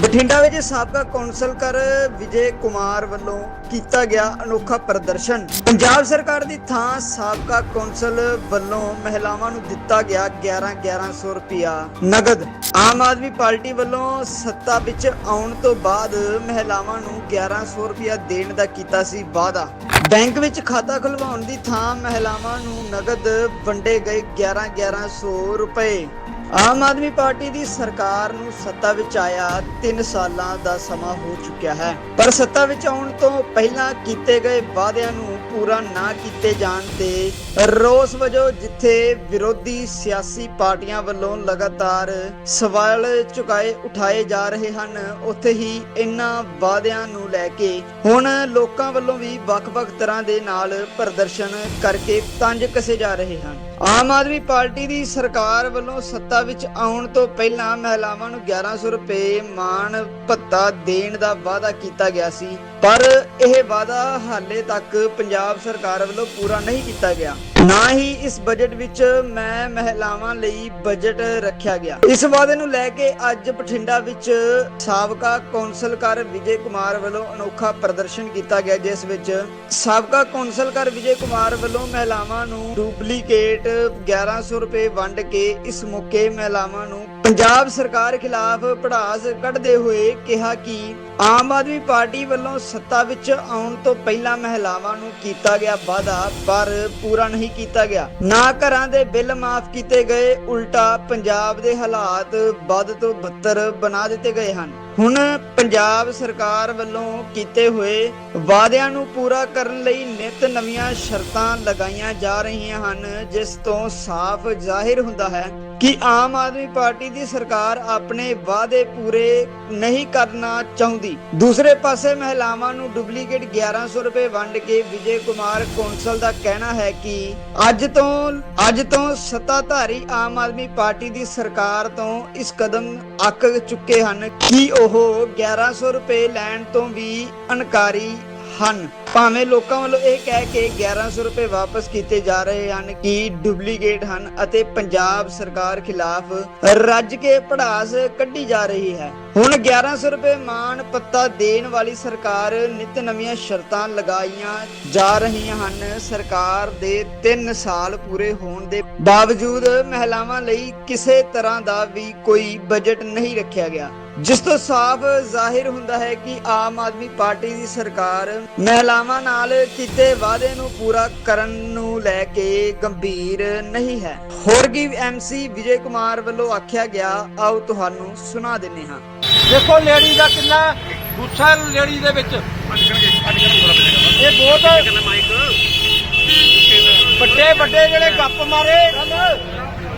ਬਠਿੰਡਾ ਵਿੱਚ ਸਾਬਕਾ ਕੌਂਸਲਰ ਵਿਜੇ ਕੁਮਾਰ ਵੱਲੋਂ ਕੀਤਾ ਗਿਆ ਅਨੋਖਾ ਪ੍ਰਦਰਸ਼ਨ। ਪੰਜਾਬ ਸਰਕਾਰ ਦੀ ਥਾਂ ਸਾਬਕਾ ਕੌਂਸਲ ਵੱਲੋਂ ਮਹਿਲਾਵਾਂ ਨੂੰ ਦਿੱਤਾ ਗਿਆ 11 1100 ਰੁਪਿਆ ਨਗਦ। ਆਮ ਆਦਮੀ ਪਾਰਟੀ ਵੱਲੋਂ ਸੱਤਾ ਵਿੱਚ ਆਉਣ ਤੋਂ ਬਾਅਦ ਮਹਿਲਾਵਾਂ ਨੂੰ 1100 ਰੁਪਿਆ ਦੇਣ ਦਾ ਕੀਤਾ ਸੀ ਵਾਅਦਾ। ਬੈਂਕ ਵਿੱਚ ਖਾਤਾ ਖੁਲਵਾਉਣ ਦੀ ਥਾਂ ਮਹਿਲਾਵਾਂ ਨੂੰ ਨਗਦ ਵੰਡੇ ਗਏ 11 1100 ਰੁਪਏ। ਆਮ ਆਦਮੀ ਪਾਰਟੀ ਦੀ ਸਰਕਾਰ ਨੂੰ ਸੱਤਾ ਵਿੱਚ ਆਇਆ 3 ਸਾਲਾਂ ਦਾ ਸਮਾਂ ਹੋ ਚੁੱਕਿਆ ਹੈ। ਪਰ ਸੱਤਾ ਵਿੱਚ ਆਉਣ ਤੋਂ ਪਹਿਲਾਂ ਕੀਤੇ ਗਏ ਵਾਅਦਿਆਂ ਨੂੰ ਪੂਰਾ ਨਾ ਕੀਤੇ ਜਾਣ ਤੇ ਰੋਸ ਵਜੋਂ ਜਿੱਥੇ ਵਿਰੋਧੀ ਸਿਆਸੀ ਪਾਰਟੀਆਂ ਵੱਲੋਂ ਲਗਾਤਾਰ ਸਵਾਲ ਚੁਕਾਏ, ਉਠਾਏ ਜਾ ਰਹੇ ਹਨ, ਉੱਥੇ ਹੀ ਇਨ੍ਹਾਂ ਵਾਅਦਿਆਂ ਨੂੰ ਲੈ ਕੇ ਹੁਣ ਲੋਕਾਂ ਵੱਲੋਂ ਵੀ ਵੱਖ-ਵੱਖ ਤਰ੍ਹਾਂ ਦੇ ਨਾਲ ਪ੍ਰਦਰਸ਼ਨ ਕਰਕੇ ਤੰਜ ਕਸੇ ਜਾ ਰਹੇ ਹਨ। ਆਮ ਆਦਮੀ ਪਾਰਟੀ ਦੀ ਸਰਕਾਰ ਵੱਲੋਂ ਸੱਤਾ ਵਿੱਚ ਆਉਣ ਤੋਂ ਪਹਿਲਾਂ ਮਹਿਲਾਵਾਂ ਨੂੰ 1100 ਰੁਪਏ ਮਾਣ ਭੱਤਾ ਦੇਣ ਦਾ ਵਾਅਦਾ ਕੀਤਾ ਗਿਆ ਸੀ, ਪਰ ਇਹ ਵਾਅਦਾ ਹਾਲੇ ਤੱਕ ਪੰਜਾਬ ਸਰਕਾਰ ਵੱਲੋਂ ਪੂਰਾ ਨਹੀਂ ਕੀਤਾ ਗਿਆ। ਨਾ ਹੀ ਇਸ ਬਜਟ ਵਿੱਚ ਮੈਂ ਮਹਿਲਾਵਾਂ ਲਈ ਬਜਟ ਰੱਖਿਆ ਗਿਆ। ਇਸ ਵਾਅਦੇ ਨੂੰ ਲੈ ਕੇ ਅੱਜ ਬਠਿੰਡਾ ਵਿੱਚ ਸਾਬਕਾ ਕੌਂਸਲਰ ਵਿਜੇ ਕੁਮਾਰ ਵੱਲੋਂ ਅਨੋਖਾ ਪ੍ਰਦਰਸ਼ਨ ਕੀਤਾ ਗਿਆ, ਜਿਸ ਵਿੱਚ ਸਾਬਕਾ ਕੌਂਸਲਰ ਵਿਜੇ ਕੁਮਾਰ ਵੱਲੋਂ ਮਹਿਲਾਵਾਂ ਨੂੰ ਡੁਪਲੀਕੇਟ 1100 ਰੁਪਏ ਵੰਡ ਕੇ ਇਸ ਮੌਕੇ ਮਹਿਲਾਵਾਂ ਨੂੰ ਪੰਜਾਬ ਸਰਕਾਰ ਖਿਲਾਫ ਪੜਾਸ ਕੱਢਦੇ ਹੋਏ ਕਿਹਾ ਕਿ ਆਮ ਆਦਮੀ ਪਾਰਟੀ ਵੱਲੋਂ ਸੱਤਾ ਵਿੱਚ ਆਉਣ ਤੋਂ ਪਹਿਲਾਂ ਮਹਿਲਾਵਾਂ ਨੂੰ ਕੀਤਾ ਗਿਆ ਵਾਅਦਾ, ਪਰ ਪੂਰਾ ਨਹੀਂ ਕੀਤਾ ਗਿਆ। ਨਾ ਘਰਾਂ ਦੇ ਬਿੱਲ ਮਾਫ ਕੀਤੇ ਗਏ, ਉਲਟਾ ਪੰਜਾਬ ਦੇ ਹਾਲਾਤ ਵੱਧ ਤੋਂ ਬੱਤਰ ਬਣਾ ਦਿੱਤੇ ਗਏ ਹਨ। ਹੁਣ ਪੰਜਾਬ ਸਰਕਾਰ ਵੱਲੋਂ ਕੀਤੇ ਹੋਏ ਵਾਅਦਿਆਂ ਨੂੰ ਪੂਰਾ ਕਰਨ ਲਈ ਨਿਤ ਨਵੀਆਂ ਸ਼ਰਤਾਂ ਲਗਾਈਆਂ ਜਾ ਰਹੀਆਂ ਹਨ, ਜਿਸ ਤੋਂ ਸਾਫ਼ ਜ਼ਾਹਿਰ ਹੁੰਦਾ ਹੈ ਕਿ ਆਮ ਆਦਮੀ ਪਾਰਟੀ ਦੀ ਸਰਕਾਰ ਆਪਣੇ ਵਾਅਦੇ ਪੂਰੇ ਨਹੀਂ ਕਰਨਾ ਚਾਹੁੰਦੀ। ਦੂਸਰੇ ਪਾਸੇ ਮਹਿਲਾਵਾਂ ਨੂੰ ਡੁਪਲੀਕੇਟ 1100 ਰੁਪਏ ਵੰਡ ਕੇ ਵਿਜੇ ਕੁਮਾਰ ਕੌਂਸਲ ਦਾ ਕਹਿਣਾ ਹੈ ਕਿ ਅੱਜ ਤੋਂ ਅੱਜ ਤੋਂ ਸੱਤਾਧਾਰੀ ਆਮ ਆਦਮੀ ਪਾਰਟੀ ਦੀ ਸਰਕਾਰ ਤੋਂ ਇਸ ਕਦਮ ਅੱਕ ਚੁੱਕੇ ਹਨ। ਕਿ ਉਹ 1100 ਰੁਪਏ ਲੈਣ ਤੋਂ ਵੀ ਅਨਕਾਰੀ ਹਨ। ਭਾਵੇਂ ਲੋਕਾਂ ਵੱਲੋਂ ਇਹ ਕਹਿ ਕੇ 1100 ਰੁਪਏ ਵਾਪਸ ਕੀਤੇ ਜਾ ਰਹੇ ਹਨ ਕਿ ਡੁਪਲੀਕੇਟ ਹਨ ਅਤੇ ਪੰਜਾਬ ਸਰਕਾਰ ਖਿਲਾਫ ਰੱਜ ਕੇ ਪੜਾਸ ਕੱਢੀ ਜਾ ਰਹੀ ਹੈ। ਹੁਣ 1100 ਰੁਪਏ ਮਾਣ ਪੱਤਾ ਦੇਣ ਵਾਲੀ ਸਰਕਾਰ ਨਿਤ ਨਵੀਆਂ ਸ਼ਰਤਾਂ ਲਗਾਈਆਂ ਜਾ ਰਹੀਆਂ ਹਨ। ਸਰਕਾਰ ਦੇ 3 ਸਾਲ ਪੂਰੇ ਹੋਣ ਦੇ ਬਾਵਜੂਦ ਮਹਿਲਾਵਾਂ ਲਈ ਕਿਸੇ ਤਰ੍ਹਾਂ ਦਾ ਵੀ ਕੋਈ ਬਜਟ ਨਹੀਂ ਰੱਖਿਆ ਗਿਆ। ਜਿਸ ਤੋਂ ਸਾਫ਼ ਜ਼ਾਹਿਰ ਹੁੰਦਾ ਹੈ ਕਿ ਆਮ ਆਦਮੀ ਪਾਰਟੀ ਦੀ ਸਰਕਾਰ ਮਹਿਲਾਵਾਂ ਨਾਲ ਕੀਤੇ ਵਾਅਦੇ ਨੂੰ ਪੂਰਾ ਕਰਨ ਨੂੰ ਲੈ ਕੇ ਗੰਭੀਰ ਨਹੀਂ ਹੈ। ਹੋਰ ਕੀ ਐਮਸੀ ਵਿਜੇ ਕੁਮਾਰ ਵੱਲੋਂ ਆਖਿਆ ਗਿਆ ਆਓ ਤੁਹਾਨੂੰ ਸੁਣਾ ਦਿੰਨੇ ਹਾਂ। ਦੇਖੋ ਲੇਡੀ ਦਾ ਕਿੰਨਾ ਗੁੱਸਾ ਲੇਡੀ ਦੇ ਵਿੱਚ। ਇਹ ਬਹੁਤ ਵੱਡੇ ਵੱਡੇ ਜਿਹੜੇ ਗੱਪ ਮਾਰੇ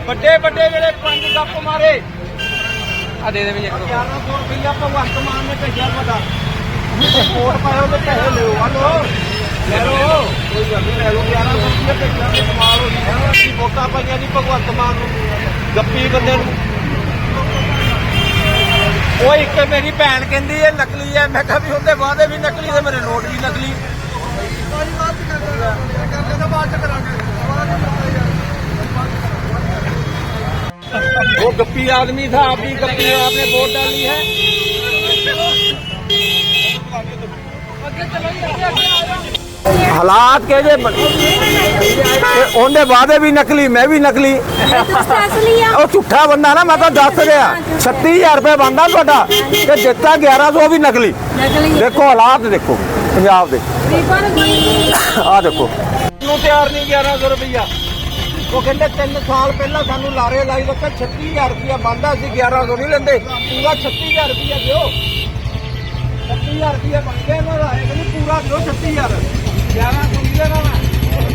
ਵੱਡੇ ਵੱਡੇ ਜਿਹੜੇ ਪੰਜ ਗੱਪ ਮਾਰੇ। ਆ ਦੇ ਦੇ ਵੀ ਇੱਕ। 1100 ਰੁਪਇਆ ਭਗਵੰਤ ਮਾਨ ਨੇ ਭੇਜਿਆ ਤੁਹਾਡਾ। ਕੋਟ ਪਾਇਆ ਉਹਦੇ ਪੈਸੇ ਲਿਓ ਆ ਲੋ ਲੈ ਲੋ ਕੋਈ ਗੱਲ ਨਹੀਂ ਲੈ ਲੋ ਯਾਰਾਂ ਸੌ ਰੁਪਏ ਭੇਜਾਂ ਦੇ ਕਮਾਲ ਹੋ ਗਈ ਅਸੀਂ ਵੋਟਾਂ ਪਾਈਆਂ ਜੀ ਭਗਵੰਤ ਮਾਨ ਨੂੰ ਗੱਪੀ ਬੰਦੇ ਨੂੰ ਉਹ ਇੱਕ ਮੇਰੀ ਭੈਣ ਕਹਿੰਦੀ ਇਹ ਨਕਲੀ ਹੈ। ਮੈਂ ਕਿਹਾ ਵੀ ਉਹਦੇ ਵਾਅਦੇ ਵੀ ਨਕਲੀ ਤੇ ਮੇਰੇ ਨੋਟ ਵੀ ਨਕਲੀ। ਸਾਰੀ ਬਾਤ ਕਰਦਾ ਕਰਦੇ ਤਾਂ ਬਾਅਦ ਚ ਕਰਾਂਗੇ ਉਹ ਗੱਪੀ ਆਦਮੀ ਥਾ ਆਪ ਵੀ ਗੱਪੀ ਆਪਨੇ ਵੋਟ ਡਾਲੀ ਹੈ। ਹਾਲਾਤ ਕੇ ਜੇ ਉਹਦੇ ਵਾਅਦੇ ਵੀ ਨਕਲੀ, ਮੈਂ ਵੀ ਨਕਲੀ। ਉਹ ਝੂਠਾ ਬੰਦਾ ਨਾ, ਮੈਂ ਤਾਂ ਦੱਸ ਰਿਹਾ। 36000 ਰੁਪਏ ਬੰਦਾ ਤੁਹਾਡਾ, ਤੇ ਦਿੱਤਾ 1100 ਵੀ ਨਕਲੀ। ਦੇਖੋ ਹਾਲਾਤ ਦੇਖੋ, ਪੰਜਾਬ ਦੇ। ਆ ਦੇਖੋ। ਨੂੰ ਤਿਆਰ ਨਹੀਂ 1100 ਰੁਪਇਆ ਉਹ ਕਹਿੰਦੇ 3 ਸਾਲ ਪਹਿਲਾਂ ਸਾਨੂੰ ਲਾਰੇ ਲਾਈ ਰੱਖਿਆ 36000 ਰੁਪਇਆ ਬੰਦਾ ਸੀ 1100 ਨਹੀਂ ਲੈਂਦੇ। ਪੂਰਾ 36000 ਰੁਪਇਆ ਦਿਓ। 36000 ਰੁਪਇਆ ਬਣ ਗਿਆ ਇਹਨਾਂ ਦਾ। ਇਹ ਕਹਿੰਦੇ ਪੂਰਾ ਦਿਓ 36000 1100 ਨਹੀਂ ਲੈਣਾ ਮੈਂ